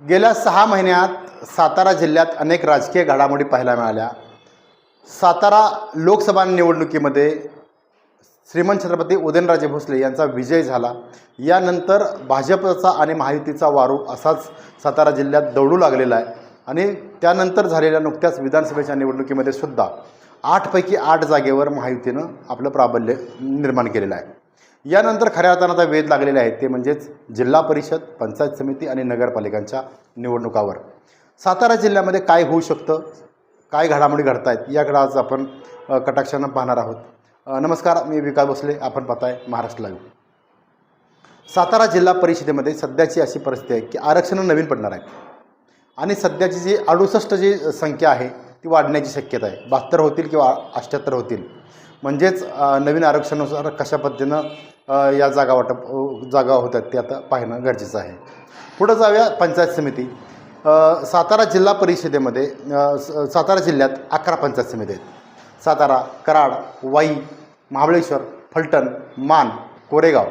गेल्या सहा महिन्यात सातारा जिल्ह्यात अनेक राजकीय घडामोडी पाहायला मिळाल्या. सातारा लोकसभा निवडणुकीमध्ये श्रीमंत छत्रपती उदयनराजे भोसले यांचा विजय झाला. यानंतर भाजपचा आणि महायुतीचा वारू असाच सातारा जिल्ह्यात दौडू लागलेला आहे आणि त्यानंतर झालेल्या नुकत्याच विधानसभेच्या निवडणुकीमध्ये सुद्धा आठपैकी आठ जागेवर महायुतीनं आपलं प्राबल्य निर्माण केलेलं आहे. यानंतर खऱ्या अर्थानं आता वेध लागलेले आहेत. ते म्हणजेच जिल्हा परिषद पंचायत समिती आणि नगरपालिकांच्या निवडणुकावर. सातारा जिल्ह्यामध्ये काय होऊ शकतं? काय घडामोडी घडत आहेत याकडे आज आपण कटाक्षानं पाहणार आहोत. नमस्कार मी विकास भोसले. आपण पाहताय महाराष्ट्र लाईव्ह सातारा जिल्हा परिषदेमध्ये सध्याची अशी परिस्थिती आहे की आरक्षणं नवीन पडणार आहेत. आणि सध्याची जी अडुसष्ट जी संख्या आहे ती वाढण्याची शक्यता आहे. बहात्तर होतील किंवा अष्ट्याहत्तर होतील. म्हणजेच नवीन आरक्षणानुसार कशा पद्धतीनं या जागा वाटप जागा होतात ते आता पाहणं गरजेचं आहे. पुढं जाऊया पंचायत समिती. सातारा जिल्हा परिषदेमध्ये स- सातारा जिल्ह्यात अकरा पंचायत समिती आहेत. सातारा कराड वाई महाबळेश्वर फलटण मान कोरेगाव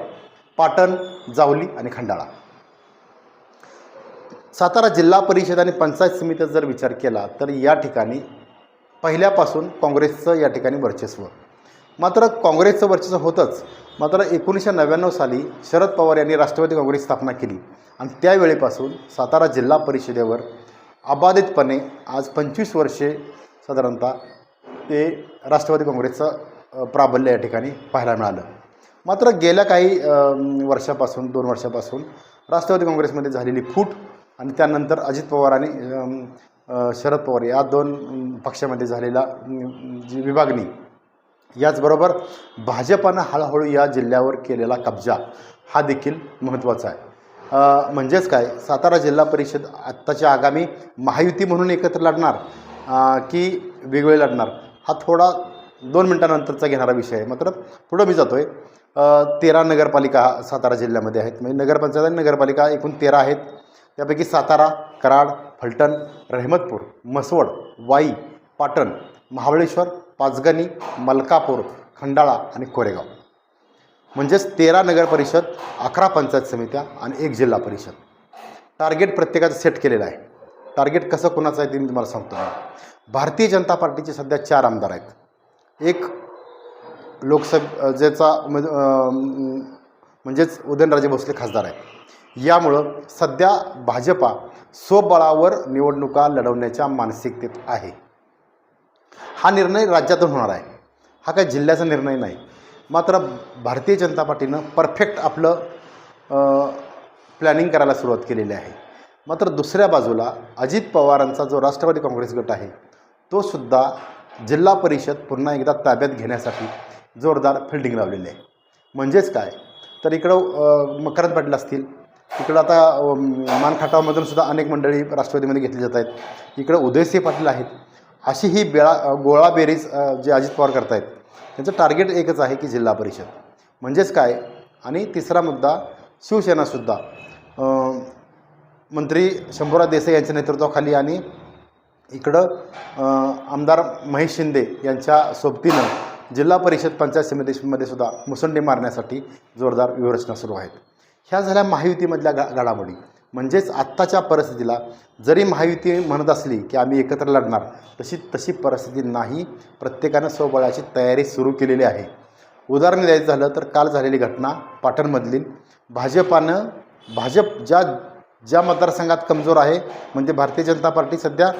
पाटण जावली आणि खंडाळा. सातारा जिल्हा परिषद आणि पंचायत समितीचा जर विचार केला तर या ठिकाणी पहिल्यापासून काँग्रेसचं या ठिकाणी वर्चस्व. मात्र काँग्रेसचं वर्चस्व होतंच. मात्र एकोणीसशे नव्याण्णव साली शरद पवार यांनी राष्ट्रवादी काँग्रेस स्थापना केली. आणि त्यावेळेपासून सातारा जिल्हा परिषदेवर अबाधितपणे आज पंचवीस वर्षे साधारणतः ते राष्ट्रवादी काँग्रेसचं प्राबल्य या ठिकाणी पाहायला मिळालं. मात्र गेल्या काही वर्षापासून दोन वर्षापासून राष्ट्रवादी काँग्रेसमध्ये झालेली फूट आणि त्यानंतर अजित पवार आणि शरद पवार या दोन पक्षामध्ये झालेला जी विभागणी याचबरोबर भाजपानं हळूहळू या जिल्ह्यावर केलेला कब्जा हा देखील महत्त्वाचा आहे. म्हणजेच काय? सातारा जिल्हा परिषद आत्ताच्या आगामी महायुती म्हणून एकत्र लढणार की वेगवेगळे लढणार हा थोडा दोन मिनटानंतरचा घेणारा विषय आहे. मात्र पुढं मी जातो आहे तेरा नगरपालिका सातारा जिल्ह्यामध्ये आहेत. म्हणजे नगरपंचायत आणि नगरपालिका एकूण तेरा आहेत. त्यापैकी सातारा कराड फलटण रहमतपूर मसवड वाई पाटण महाबळेश्वर पाचगणी मलकापूर खंडाळा आणि कोरेगाव. म्हणजेच तेरा नगर परिषद अकरा पंचायत समित्या आणि एक जिल्हा परिषद. टार्गेट प्रत्येकाचं सेट केलेलं आहे. टार्गेट कसं कोणाचं आहे ते मी तुम्हाला सांगतो. भारतीय जनता पार्टीचे सध्या चार आमदार आहेत. एक लोकसभेचा उमेद म्हणजेच उदयनराजे भोसले खासदार आहेत. यामुळं सध्या भाजपा स्वबळावर निवडणुका लढवण्याच्या मानसिकतेत आहे. हा निर्णय राज्यातून होणार आहे. हा काही जिल्ह्याचा निर्णय नाही. मात्र भारतीय जनता पार्टीनं परफेक्ट आपलं प्लॅनिंग करायला सुरुवात केलेली आहे. मात्र दुसऱ्या बाजूला अजित पवारांचा जो राष्ट्रवादी काँग्रेस गट आहे तो सुद्धा जिल्हा परिषद पुन्हा एकदा ताब्यात घेण्यासाठी जोरदार फिल्डिंग लावलेली आहे. म्हणजेच काय? तर इकडं मकरंद पाटील असतील. इकडं आता अ, सुद्धा अनेक मंडळी राष्ट्रवादीमध्ये घेतली जात आहेत. इकडं उदयसिंह पाटील आहेत. अशी ही बेळा गोळाबेरीज गोळा बेरीज जे अजित पवार करतायत त्यांचं टार्गेट एकच आहे की जिल्हा परिषद. म्हणजेच काय? आणि तिसरा मुद्दा शिवसेनासुद्धा मंत्री शंभूराज देसाई यांच्या नेतृत्वाखाली आणि इकडं आमदार महेश शिंदे यांच्या सोबतीनं जिल्हा परिषद पंचायत समितीमध्ये सुद्धा मुसंडी मारण्यासाठी जोरदार विवरचना सुरू आहेत. ह्या झाल्या महायुतीमधल्या गा घडामोडी. म्हणजेच आत्ताच्या परिस्थितीला जरी महायुती म्हणत असली की आम्ही एकत्र लढणार तशी तशी परिस्थिती नाही. प्रत्येकानं स्वबळाची तयारी सुरू केलेली आहे. उदाहरण द्यायचं झालं तर काल झालेली घटना पाटणमधली. भाजपानं भाजप ज्या ज्या मतदारसंघात कमजोर आहे म्हणजे भारतीय जनता पार्टी सध्या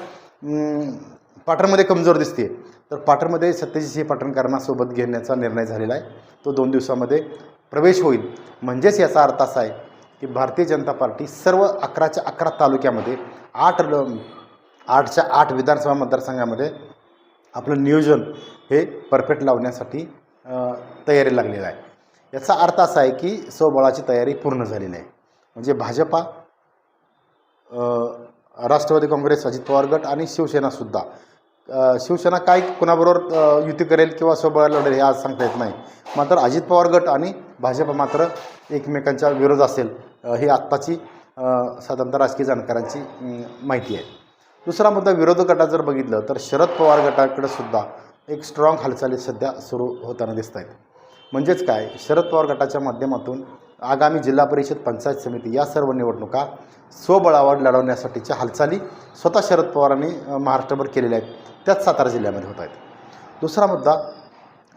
पाटणमध्ये कमजोर दिसते. तर पाटणमध्ये सत्यजित सिंह पाटणकरांना सोबत घेण्याचा निर्णय झालेला आहे. तो दोन दिवसामध्ये प्रवेश होईल. म्हणजेच याचा अर्थ असा आहे की भारतीय जनता पार्टी सर्व अकराच्या अकरा तालुक्यामध्ये आठ ल आठच्या आठ विधानसभा मतदारसंघामध्ये आपलं नियोजन हे परफेक्ट लावण्यासाठी तयारी लागलेलं आहे. याचा अर्थ असा आहे की स्वबळाची तयारी पूर्ण झालेली आहे म्हणजे भाजपा राष्ट्रवादी काँग्रेस अजित पवार गट आणि शिवसेनासुद्धा शिवसेना काय कुणाबरोबर युती करेल किंवा स्वबळ लढेल हे आज सांगता येत नाही. मात्र अजित पवार गट आणि भाजप मात्र एकमेकांच्या विरोध असेल ही आत्ताची साधारणतः राजकीय जाणकारांची माहिती आहे. दुसरा मुद्दा विरोधी गटात जर बघितलं तर शरद पवार गटाकडे सुद्धा एक स्ट्रॉंग हालचाली सध्या सुरू होताना दिसत आहेत. म्हणजेच काय शरद पवार गटाच्या माध्यमातून आगामी जिल्हा परिषद पंचायत समिती या सर्व निवडणुका स्वबळावर लढवण्यासाठीच्या हालचाली स्वतः शरद पवारांनी महाराष्ट्रभर केलेल्या आहेत. त्याच सातारा जिल्ह्यामध्ये होत आहेत. दुसरा मुद्दा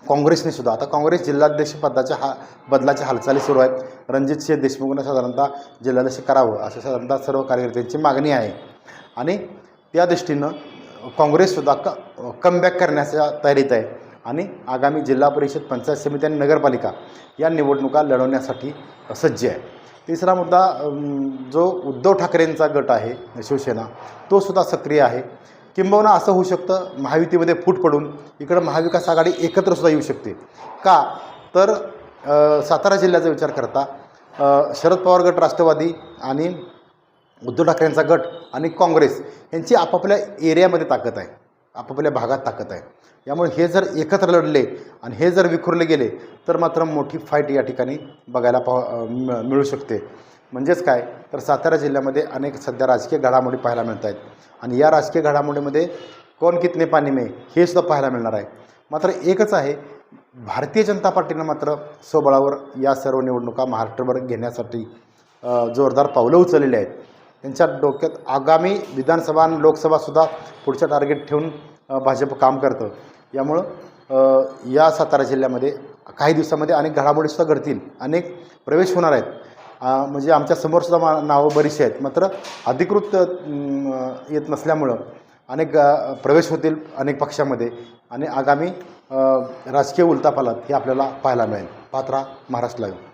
काँग्रेसने सुद्धा आता काँग्रेस जिल्हाध्यक्ष पदाच्या हा बदलाच्या हालचाली सुरू आहेत. रणजितसिंह देशमुखनं साधारणतः जिल्हाध्यक्ष करावं असं साधारणतः सर्व कार्यकर्त्यांची मागणी आहे. आणि त्या दृष्टीनं काँग्रेससुद्धा क कमबॅक करण्याच्या तयारीत आहे. आणि आगामी जिल्हा परिषद पंचायत समिती आणि नगरपालिका या निवडणुका लढवण्यासाठी सज्ज आहे. तिसरा मुद्दा जो उद्धव ठाकरेंचा गट आहे शिवसेना तो सुद्धा सक्रिय आहे. किंबहुना असं होऊ शकतं महायुतीमध्ये फूट पडून. इकडं महाविकास आघाडी एकत्र सुद्धा येऊ शकते. का? तर सातारा जिल्ह्याचा विचार करता शरद पवार गट राष्ट्रवादी आणि उद्धव ठाकरेंचा गट आणि काँग्रेस यांची आपापल्या एरियामध्ये ताकद आहे. आपापल्या भागात ताकद आहे. यामुळे हे जर एकत्र लढले आणि हे जर विखुरले गेले तर मात्र मोठी फाईट या ठिकाणी बघायला पाव मिळू शकते. म्हणजेच काय? तर सातारा जिल्ह्यामध्ये अनेक सध्या राजकीय घडामोडी पाहायला मिळत आहेत आणि या राजकीय घडामोडीमध्ये कोण कितने पाणी मे हे सुद्धा पाहायला मिळणार आहे. मात्र एकच आहे भारतीय जनता पार्टीनं मात्र स्वबळावर या सर्व निवडणुका महाराष्ट्रभर घेण्यासाठी जोरदार पावलं उचललेली आहेत. त्यांच्या डोक्यात आगामी विधानसभा आणि लोकसभासुद्धा पुढचं टार्गेट ठेवून भाजप काम करतं. यामुळं या सातारा जिल्ह्यामध्ये काही दिवसामध्ये अनेक घडामोडीसुद्धा घडतील. अनेक प्रवेश होणार आहेत. म्हणजे आमच्या समोरसुद्धा मा नावं बरीचशी आहेत. मात्र अधिकृत येत नसल्यामुळं अनेक प्रवेश होतील अनेक पक्षामध्ये आणि आगामी राजकीय उलतापालात हे आपल्याला पाहायला मिळेल. पात्रा महाराष्ट्र लाईव्ह